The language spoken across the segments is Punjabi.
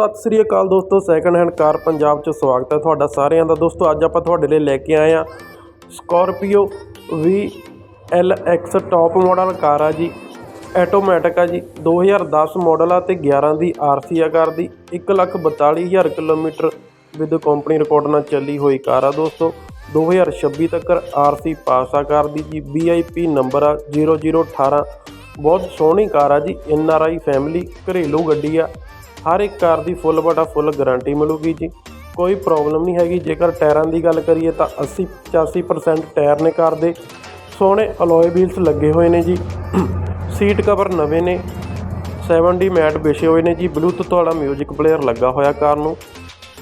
ਸਤਿ ਸ੍ਰੀ ਅਕਾਲ ਦੋਸਤੋ ਸੈਕੰਡ ਹੈਂਡ ਕਾਰ ਪੰਜਾਬ 'ਚ ਸਵਾਗਤ ਹੈ ਤੁਹਾਡਾ ਸਾਰਿਆਂ ਦਾ। ਦੋਸਤੋ, ਅੱਜ ਆਪਾਂ ਤੁਹਾਡੇ ਲਈ ਲੈ ਕੇ ਆਏ ਆ Scorpio VLX top model car ਆ ਜੀ। ਆਟੋਮੈਟਿਕ ਆ ਜੀ 2010 ਮਾਡਲ ਆ ਤੇ 11 ਦੀ ਆਰਸੀ ਆ ਕਾਰ ਦੀ। 142000 ਕਿਲੋਮੀਟਰ ਵਿਦ ਕੰਪਨੀ ਰਿਕਾਰਡ ਨਾਲ ਚੱਲੀ ਹੋਈ ਕਾਰ ਆ ਦੋਸਤੋ। 2026 ਤੱਕ ਆਰਸੀ ਪਾਸ ਆ ਕਾਰ ਦੀ ਜੀ। VIP ਨੰਬਰ ਆ 0018 ਬਹੁਤ ਸੋਹਣੀ ਕਾਰ ਆ ਜੀ। ਆਈ ਫੈਮਿਲੀ ਘਰੇਲੂ ਗੱਡੀ ਆ। ਹਰ ਇੱਕ ਕਾਰ ਦੀ ਫੁੱਲ ਬਟਾ ਫੁੱਲ ਗਾਰੰਟੀ ਮਿਲੂਗੀ ਜੀ। ਕੋਈ ਪ੍ਰੋਬਲਮ ਨਹੀਂ ਹੈਗੀ। ਜੇਕਰ ਟਾਇਰਾਂ ਦੀ ਗੱਲ ਕਰੀਏ ਤਾਂ 80 85% ਟਾਇਰ ਨੇ ਕਾਰ ਦੇ। ਸੋਹਣੇ ਅਲੋਏ ਵੀਲਸ ਲੱਗੇ ਹੋਏ ਨੇ ਜੀ। ਸੀਟ ਕਵਰ ਨਵੇਂ ਨੇ। 7D ਮੈਟ ਵਿਛੇ ਹੋਏ ਨੇ ਜੀ। ਬਲੂਟੁੱਥ ਵਾਲਾ 뮤직 ਪਲੇਅਰ ਲੱਗਾ ਹੋਇਆ ਕਾਰ ਨੂੰ।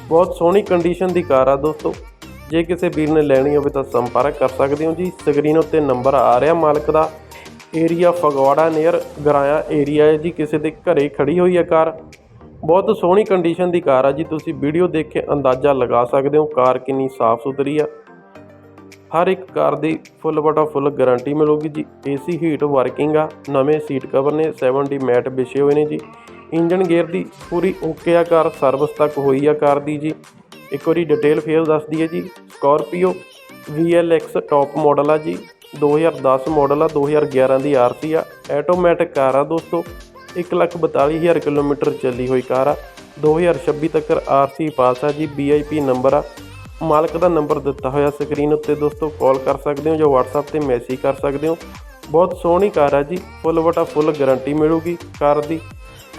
ਬਹੁਤ ਸੋਹਣੀ ਕੰਡੀਸ਼ਨ ਦੀ ਕਾਰ ਆ ਦੋਸਤੋ। ਜੇ ਕਿਸੇ ਵੀਰ ਨੇ ਲੈਣੀ ਹੋਵੇ ਤਾਂ ਸੰਪਰਕ ਕਰ ਸਕਦੇ ਹੋ ਜੀ। ਸਕਰੀਨ ਉੱਤੇ ਨੰਬਰ ਆ ਰਿਹਾ ਮਾਲਕ ਦਾ। Area Phagwara near Goraya area ਹੈ ਜੀ। ਕਿਸੇ ਦੇ ਘਰੇ ਖੜੀ ਹੋਈ ਹੈ ਕਾਰ। ਬਹੁਤ ਸੋਹਣੀ ਕੰਡੀਸ਼ਨ ਦੀ ਕਾਰ ਆ ਜੀ। ਤੁਸੀਂ ਵੀਡੀਓ ਦੇਖ ਕੇ ਅੰਦਾਜ਼ਾ ਲਗਾ ਸਕਦੇ ਹੋ, ਕਾਰ ਕਿੰਨੀ ਸਾਫ਼ ਸੁਥਰੀ ਆ। ਹਰ ਇੱਕ ਕਾਰ ਦੀ ਫੁੱਲ ਬਟਾ ਫੁੱਲ ਗਾਰੰਟੀ ਮਿਲੂਗੀ ਜੀ। ਏਸੀ ਹੀਟ ਵਰਕਿੰਗ ਆ, ਨਵੇਂ ਸੀਟ ਕਵਰ ਨੇ 7D ਮੈਟ ਵਿਛੇ ਹੋਏ ਨੇ ਜੀ। ਇੰਜਨ ਗੇਅਰ ਦੀ ਪੂਰੀ ਓਕੇ ਆ ਕਾਰ ਸਰਵਿਸ ਤੱਕ ਹੋਈ ਆ ਕਾਰ ਦੀ ਜੀ। ਇੱਕ ਵਾਰੀ ਡਿਟੇਲ ਫੇਰ ਦੱਸ ਦਈਏ ਜੀ। ਸਕਾਰਪੀਓ VLX ਟੌਪ ਮਾਡਲ ਆ ਜੀ। 2010 ਮਾਡਲ ਆ 2011 ਦੀ ਆਰਸੀ ਆ। ਆਟੋਮੈਟਿਕ ਕਾਰ ਆ ਦੋਸਤੋ। 142000 ਕਿਲੋਮੀਟਰ ਚੱਲੀ ਹੋਈ ਕਾਰ ਆ। 2026 ਤੱਕ ਆਰਸੀ ਪਾਸ ਆ ਜੀ VIP ਨੰਬਰ ਆ। ਮਾਲਕ ਦਾ ਨੰਬਰ ਦਿੱਤਾ ਹੋਇਆ ਸਕਰੀਨ ਉੱਤੇ ਦੋਸਤੋ, ਕਾਲ ਕਰ ਸਕਦੇ ਹੋ ਜਾਂ WhatsApp ਤੇ ਮੈਸੇਜ ਕਰ ਸਕਦੇ ਹੋ। ਬਹੁਤ ਸੋਹਣੀ ਕਾਰ ਆ ਜੀ, ਫੁੱਲ ਵਟਾ ਫੁੱਲ ਗਾਰੰਟੀ ਮਿਲੂਗੀ ਕਾਰ ਦੀ।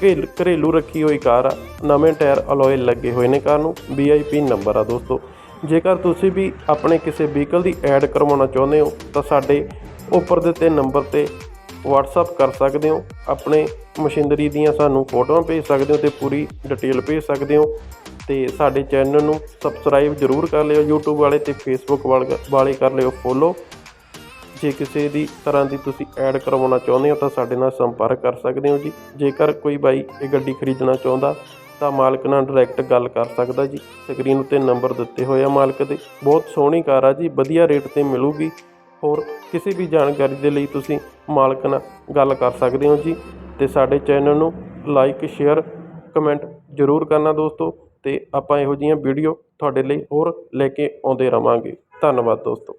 ਘਰੇਲ- ਘਰੇਲੂ ਰੱਖੀ ਹੋਈ ਕਾਰ ਆ, ਨਵੇਂ ਟਾਇਰ ਅਲੋਏ ਲੱਗੇ ਹੋਏ ਨੇ ਕਾਰ ਨੂੰ VIP ਨੰਬਰ ਆ ਦੋਸਤੋ। ਜੇਕਰ ਤੁਸੀਂ ਵੀ ਆਪਣੇ ਕਿਸੇ ਵਹੀਕਲ ਦੀ ਐਡ ਕਰਵਾਉਣਾ ਚਾਹੁੰਦੇ ਹੋ, ਤਾਂ ਸਾਡੇ ਉੱਪਰ ਦਿੱਤੇ ਨੰਬਰ ਤੇ WhatsApp ਕਰ ਸਕਦੇ ਹੋ। ਆਪਣੇ ਮਸ਼ੀਨਰੀ ਦੀਆਂ ਸਾਨੂੰ ਫੋਟੋਆਂ ਭੇਜ ਸਕਦੇ ਹੋ ਤੇ ਪੂਰੀ ਡਿਟੇਲ ਭੇਜ ਸਕਦੇ ਹੋ। ਤੇ ਸਾਡੇ ਚੈਨਲ ਨੂੰ ਸਬਸਕ੍ਰਾਈਬ ਜਰੂਰ ਕਰ ਲਿਓ, YouTube ਵਾਲੇ ਤੇ Facebook ਵਾਲੇ ਕਰ ਲਿਓ ਫੋਲੋ ਜੇ ਕਿਸੇ ਦੀ ਤਰ੍ਹਾਂ ਦੀ ਤੁਸੀਂ ਐਡ ਕਰਵਾਉਣਾ ਚਾਹੁੰਦੇ ਹੋ ਤਾਂ ਸਾਡੇ ਨਾਲ ਸੰਪਰਕ ਕਰ ਸਕਦੇ ਹੋ ਜੀ। ਜੇਕਰ ਕੋਈ ਬਾਈ ਇਹ ਗੱਡੀ ਖਰੀਦਣਾ ਚਾਹੁੰਦਾ ਤਾਂ ਮਾਲਕ ਨਾਲ ਡਾਇਰੈਕਟ ਗੱਲ ਕਰ ਸਕਦਾ ਜੀ। ਸਕਰੀਨ ਉੱਤੇ ਨੰਬਰ ਦਿੱਤੇ ਹੋਏ ਆ ਮਾਲਕ ਦੇ। ਬਹੁਤ ਸੋਹਣੀ ਕਾਰ ਆ ਜੀ, ਵਧੀਆ ਰੇਟ ਤੇ ਮਿਲੂਗੀ। ਹੋਰ ਕਿਸੇ ਵੀ ਜਾਣਕਾਰੀ ਦੇ ਲਈ ਤੁਸੀਂ ਮਾਲਕ ਨਾਲ ਗੱਲ ਕਰ ਸਕਦੇ ਹੋ ਜੀ। ਤੇ ਸਾਡੇ ਚੈਨਲ ਨੂੰ ਲਾਈਕ ਸ਼ੇਅਰ ਕਮੈਂਟ ਜ਼ਰੂਰ ਕਰਨਾ ਦੋਸਤੋ। ਤੇ ਆਪਾਂ ਇਹੋ ਜਿਹੀਆਂ ਵੀਡੀਓ ਤੁਹਾਡੇ ਲਈ ਹੋਰ ਲੈ ਕੇ ਆਉਂਦੇ ਰਵਾਂਗੇ। ਧੰਨਵਾਦ ਦੋਸਤੋ।